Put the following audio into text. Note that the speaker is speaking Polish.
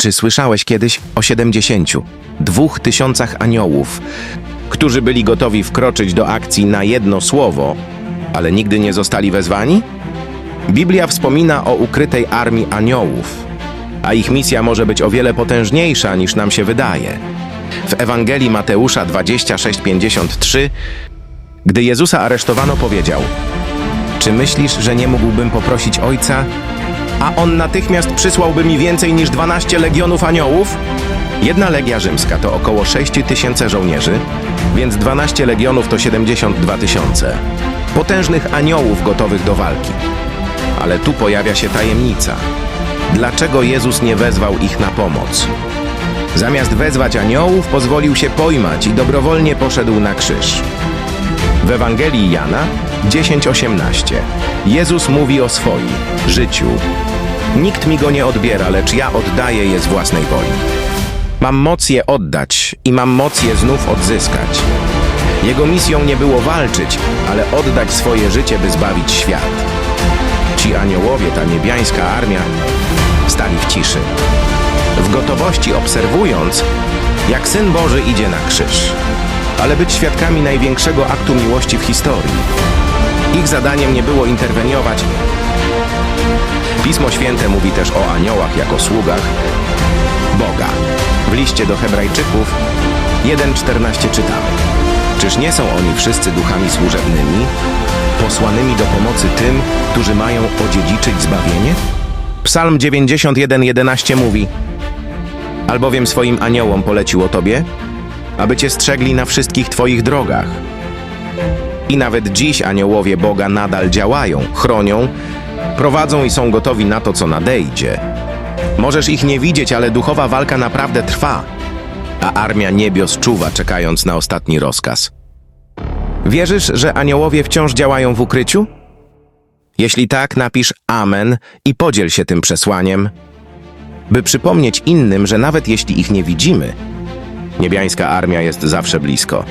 Czy słyszałeś kiedyś o 70, dwóch tysiącach aniołów, którzy byli gotowi wkroczyć do akcji na jedno słowo, ale nigdy nie zostali wezwani? Biblia wspomina o ukrytej armii aniołów, a ich misja może być o wiele potężniejsza niż nam się wydaje. W Ewangelii Mateusza 26:53, gdy Jezusa aresztowano, powiedział: Czy myślisz, że nie mógłbym poprosić Ojca, a on natychmiast przysłałby mi więcej niż 12 legionów aniołów? Jedna legia rzymska to około 6 tysięcy żołnierzy, więc 12 legionów to 72 tysiące. Potężnych aniołów gotowych do walki. Ale tu pojawia się tajemnica. Dlaczego Jezus nie wezwał ich na pomoc? Zamiast wezwać aniołów, pozwolił się pojmać i dobrowolnie poszedł na krzyż. W Ewangelii Jana 10:18 Jezus mówi o swoim życiu. Nikt mi go nie odbiera, lecz ja oddaję je z własnej woli. Mam moc je oddać i mam moc je znów odzyskać. Jego misją nie było walczyć, ale oddać swoje życie, by zbawić świat. Ci aniołowie, ta niebiańska armia, stali w ciszy. W gotowości obserwując, jak Syn Boży idzie na krzyż. Ale być świadkami największego aktu miłości w historii. Ich zadaniem nie było interweniować. Pismo Święte mówi też o aniołach jako sługach Boga. W liście do Hebrajczyków 1:14 czytamy: Czyż nie są oni wszyscy duchami służebnymi, posłanymi do pomocy tym, którzy mają odziedziczyć zbawienie? Psalm 91:11 mówi: Albowiem swoim aniołom polecił o tobie, aby cię strzegli na wszystkich twoich drogach. I nawet dziś aniołowie Boga nadal działają, chronią, prowadzą i są gotowi na to, co nadejdzie. Możesz ich nie widzieć, ale duchowa walka naprawdę trwa, a armia niebios czuwa, czekając na ostatni rozkaz. Wierzysz, że aniołowie wciąż działają w ukryciu? Jeśli tak, napisz Amen i podziel się tym przesłaniem, by przypomnieć innym, że nawet jeśli ich nie widzimy, niebiańska armia jest zawsze blisko.